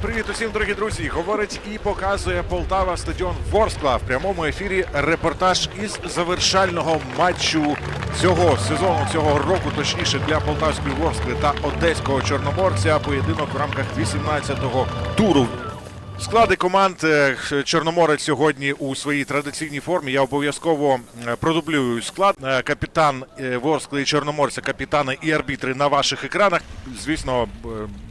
Привіт усім, дорогі друзі! Говорить і показує Полтава стадіон Ворскла в прямому ефірі. Репортаж із завершального матчу цього сезону, цього року, точніше для полтавської Ворскли та одеського чорноморця. Поєдинок в рамках 18-го туру. Склади команд е, Чорноморець сьогодні у своїй традиційній формі. Я обов'язково е, продублюю склад. Е, Капітан Ворскли і Чорноморця, капітани і арбітри на ваших екранах. Звісно,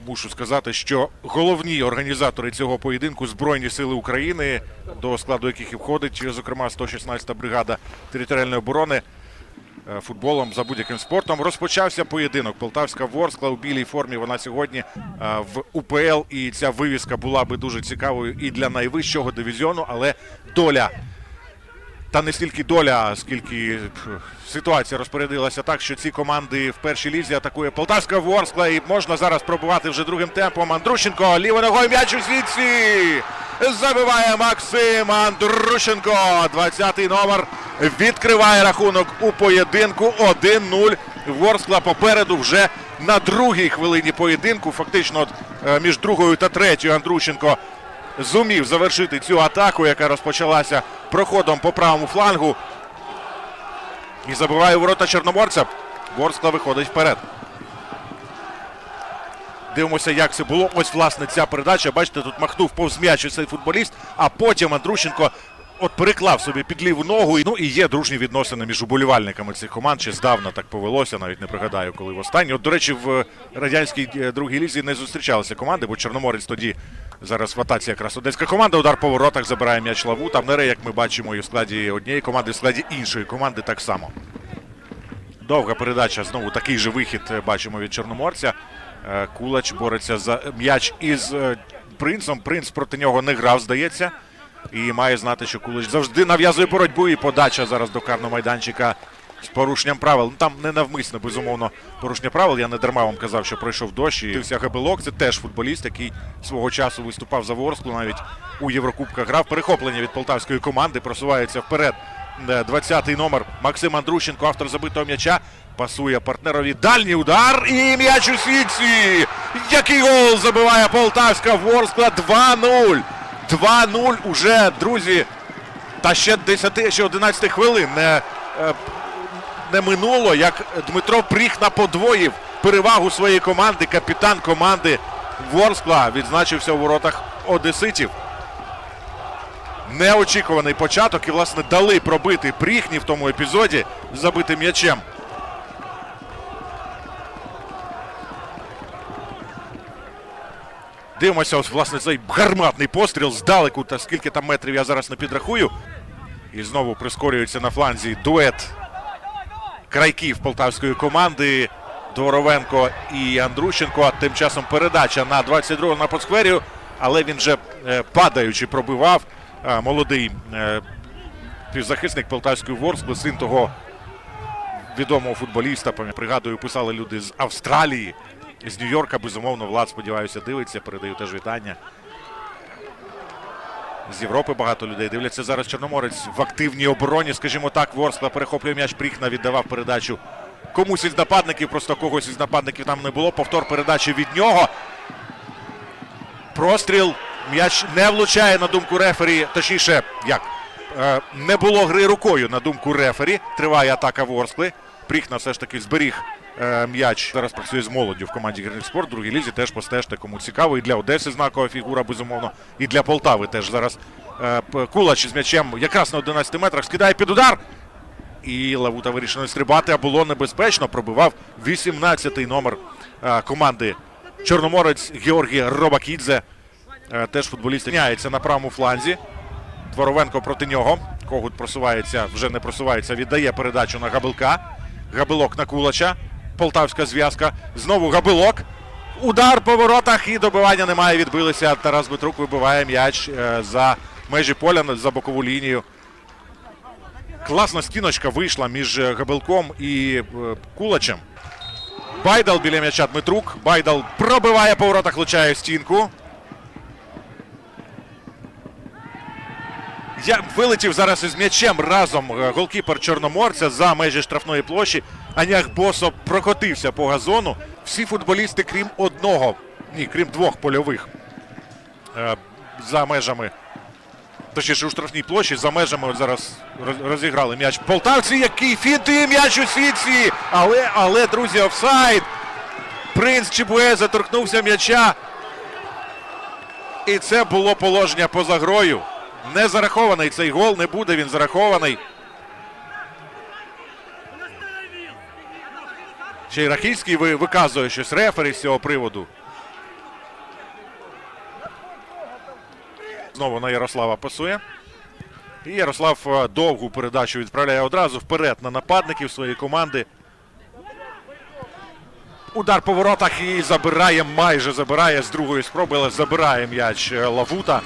мушу сказати, що головні організатори цього поєдинку Збройні сили України, до складу яких і входить, зокрема 116-та бригада територіальної оборони. Е, футболом за будь-яким спортом. Розпочався поєдинок. Полтавська Ворскла у білій формі. Вона сьогодні е, в УПЛ. І ця вивіска була би дуже цікавою і для найвищого дивізіону, але доля. Та не стільки доля, скільки ситуація розпорядилася так, що ці команди в першій лізі атакує Полтавська Ворскла. І можна зараз пробувати вже другим темпом. Андрущенко лівою ногою м'яч у світці. Забиває Максим Андрущенко. 20-й номер відкриває рахунок у поєдинку 1-0. Ворскла попереду вже на другій хвилині поєдинку. Фактично от, е, між другою та третьою Андрущенко зумів завершити цю атаку, яка розпочалася проходом по правому флангу. І забиває ворота Чорноморця. Ворскла виходить вперед. Дивимося, як це було. Ось, власне, ця передача. Бачите, тут махнув повз м'яч цей футболіст, а потім Андрущенко от переклав собі під ліву ногу. Ну і є дружні відносини між уболівальниками цих команд. Чи здавна так повелося, навіть не пригадаю, коли востаннє. От, до речі, в радянській е, другій лізі не зустрічалися команди, бо Чорноморець тоді зараз в атаці якраз одеська команда. Удар по воротах забирає м'яч лаву. Там нере, як ми бачимо, і в складі однієї команди, і в складі іншої команди так само. Довга передача. Знову такий же вихід е, бачимо від Чорноморця. Е, Кулач бореться за м'яч із е, принцем. Принц проти нього не грав, здається. І має знати, що Кулач завжди нав'язує боротьбу. І подача зараз до карного майданчика з порушенням правил. Ну, Там не навмисно, безумовно, порушення правил. Я не дарма вам казав, що пройшов дощ. І Дивився Габелок. Це теж футболіст, який свого часу виступав за Ворсклу, навіть у Єврокубках грав. Перехоплення від полтавської команди просувається вперед. Е, 20-й номер Максим Андрущенко, автор забитого м'яча. Пасує партнерові дальній удар і м'яч у сітці. Який гол забиває полтавська Ворскла 2-0. 2-0 уже, друзі. Та ще 10, ще 11 хвилин не, е, не минуло, як Дмитро Пріхна подвоїв перевагу своєї команди. Капітан команди Ворскла відзначився у воротах Одеситів. Неочікуваний початок і, власне, дали пробити Пріхні в тому епізоді забитим м'ячем. Дивимося, ось, власне, цей гарматний постріл здалеку, та скільки там метрів я зараз не підрахую. І знову прискорюється на фланзі дует крайків полтавської команди. Дворовенко і Андрущенко. А тим часом передача на 22-го на Поскверію, але він вже е, падаючи пробивав. Молодий е, півзахисник полтавської Ворскли, син того відомого футболіста. Пригадую, писали люди з Австралії, з Нью-Йорка. Безумовно, Влад, сподіваюся, дивиться. Передаю теж вітання. З Європи багато людей дивляться зараз Чорноморець в активній обороні. Скажімо так, Ворскла перехоплює м'яч. Пріхна віддавав передачу комусь із нападників. Просто когось із нападників там не було. Повтор передачі від нього. Простріл. М'яч не влучає на думку рефері. Точніше, як е, не було гри рукою на думку рефері. Триває атака Ворскли. Пріхна все ж таки зберіг м'яч. Зараз працює з молоддю в команді «Гірник Спорт. Другій лізі теж постежте, кому цікаво. І для Одеси знакова фігура, безумовно. І для Полтави теж зараз е, Кулач з м'ячем якраз на 11 метрах скидає під удар. І Лавута вирішив не стрибати, а було небезпечно. Пробивав 18-й номер е, команди Чорноморець Георгій Робакідзе. Е, Теж футболіст міняється на правому фланзі. Дворовенко проти нього. Когут просувається, вже не просувається, віддає передачу на Габилка. Габилок на Кулача. Полтавська зв'язка. Знову Габилок. Удар по воротах і добивання немає. Відбилися. Тарас Дмитрук вибиває м'яч е, за межі поля за бокову лінію. Класна стіночка вийшла між е, Габелком і е, Кулачем. Байдал біля м'яча Дмитрук. Байдал пробиває по воротах, влучає стінку. Я вилетів зараз із м'ячем разом голкіпер Чорноморця за межі штрафної площі. Анях Босо прокотився по газону. Всі футболісти, крім одного, ні, крім двох польових е, за межами. Точніше, у штрафній площі за межами от зараз розіграли м'яч. Полтавці, який фінт і м'яч у сітці! Але, але, друзі, офсайд. Принц Чебуе заторкнувся м'яча. І це було положення поза грою. Не зарахований цей гол, не буде він зарахований. Ще й Рахільський виказує щось рефері з цього приводу. Знову на Ярослава пасує. І Ярослав е, довгу передачу відправляє одразу вперед на нападників своєї команди. Удар по воротах і забирає, майже забирає з другої спроби, але забирає м'яч е, Лавута.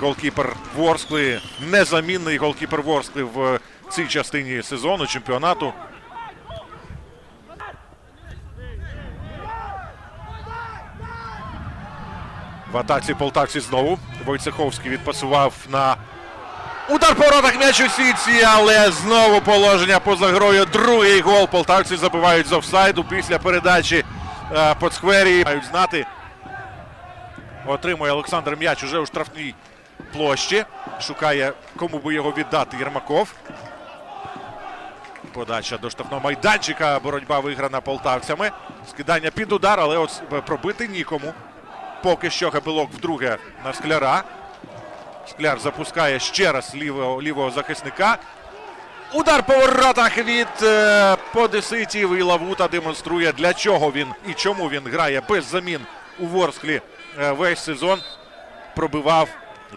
Голкіпер Ворскли, незамінний голкіпер Ворскли в е, цій частині сезону чемпіонату. В атаці полтавці знову. Войцеховський відпасував на удар по воротах м'яч у сітці, але знову положення поза грою. Другий гол. Полтавці забивають з офсайду після передачі е, по сквері. Мають знати. Отримує Олександр м'яч уже у штрафній площі. Шукає, кому би його віддати Єрмаков. Подача до штрафного майданчика. Боротьба виграна полтавцями. Скидання під удар, але от пробити нікому. Поки що Габелок вдруге на скляра. Скляр запускає ще раз лівого, лівого захисника. Удар по воротах від е, Подеситів і Лавута демонструє, для чого він і чому він грає без замін у Ворсклі е, весь сезон. Пробивав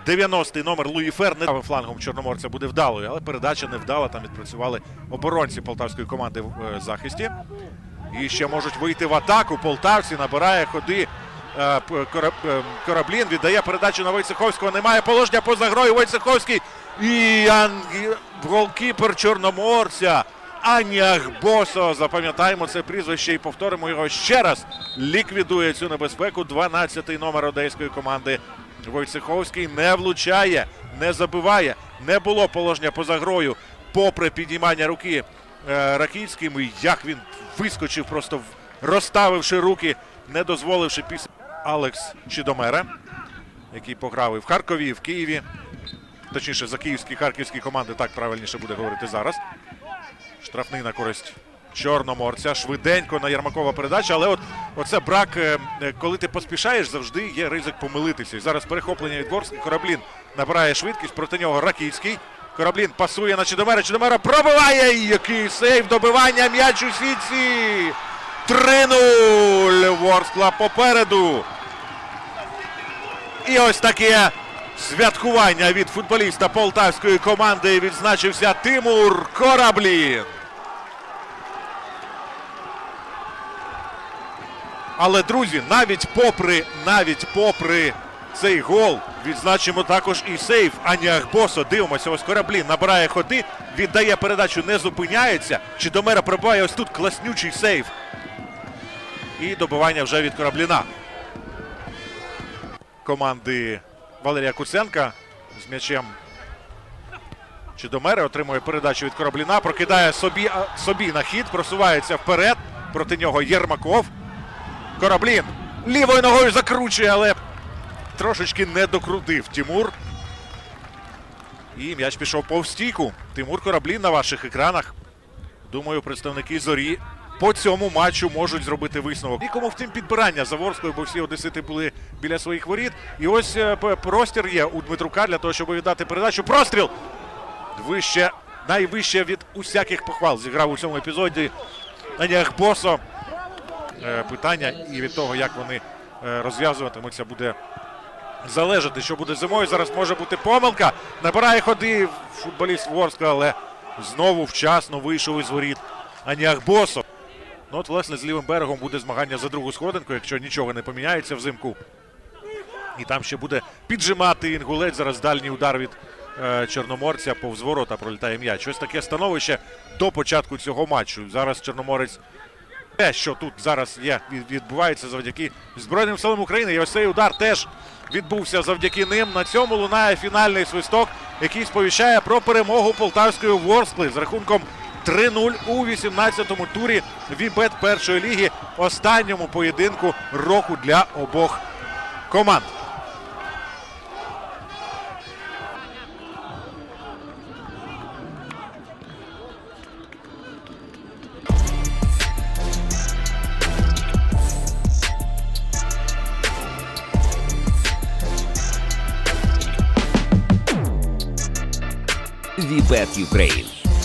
90-й номер Луї Фер. Флангом Чорноморця буде вдалою, але передача не вдала. Там відпрацювали оборонці полтавської команди в е, захисті. І ще можуть вийти в атаку. Полтавці набирає ходи. Е, е, Кораблін віддає передачу на Войцеховського. Немає положення поза грою. Войцеховський і Анг... голкіпер Чорноморця. Анях Босо. Запам'ятаємо це прізвище і повторимо його ще раз. Ліквідує цю небезпеку. 12-й номер одеської команди. Войцеховський не влучає, не забиває. Не було положення поза грою. Попри підіймання руки е, Ракітським. І як він вискочив, просто розставивши руки, не дозволивши після Алекс Чідомера, який пограв і в Харкові, і в Києві. Точніше, за київські харківські команди, так правильніше буде говорити зараз. Штрафний на користь Чорноморця. Швиденько на Ярмакова передача. Але от оце брак, е, е, коли ти поспішаєш, завжди є ризик помилитися. Зараз перехоплення від Ворскли. Кораблін набирає швидкість. Проти нього Раківський. Кораблін пасує на Чидомера. Чидомера пробиває. Який сейв добивання. М'яч у сітці. 3-0. Ворскла попереду. І ось таке святкування від футболіста полтавської команди відзначився Тимур Кораблін. Але, друзі, навіть попри, навіть попри цей гол, відзначимо також і сейф Аніах Босо. Дивимося, ось Кораблін набирає ходи, віддає передачу, не зупиняється. Чидомера пробиває ось тут класнючий сейф. І добивання вже від Корабліна команди Валерія Куценка з м'ячем Чидомери отримує передачу від Корабліна, прокидає собі, собі на хід, просувається вперед. Проти нього Єрмаков. Кораблін лівою ногою закручує, але трошечки не докрутив Тимур. І м'яч пішов повз стійку. Тимур Кораблін на ваших екранах. Думаю, представники зорі по цьому матчу можуть зробити висновок. Нікому втім підбирання за Ворською, бо всі одесити були біля своїх воріт. І ось е, простір є у Дмитрука для того, щоб віддати передачу. Простріл! Вище, найвище від усяких похвал зіграв у цьому епізоді Аніах Босо. Е, Питання і від того, як вони е, розв'язуватимуться, буде залежати, що буде зимою. Зараз може бути помилка. Набирає ходи футболіст Ворскла, але знову вчасно вийшов із воріт Аніах Босо. Ну, от, власне, з лівим берегом буде змагання за другу сходинку, якщо нічого не поміняється взимку. І там ще буде піджимати інгулець. Зараз дальній удар від е, чорноморця повз ворота пролітає м'яч. Ось таке становище до початку цього матчу. Зараз Чорноморець те, що тут зараз є, відбувається завдяки Збройним силам України. І ось цей удар теж відбувся завдяки ним. На цьому лунає фінальний свисток, який сповіщає про перемогу полтавської Ворскли з рахунком 3-0 у 18-му турі Вібет першої ліги, останньому поєдинку року для обох команд. Вібет Юкрейн.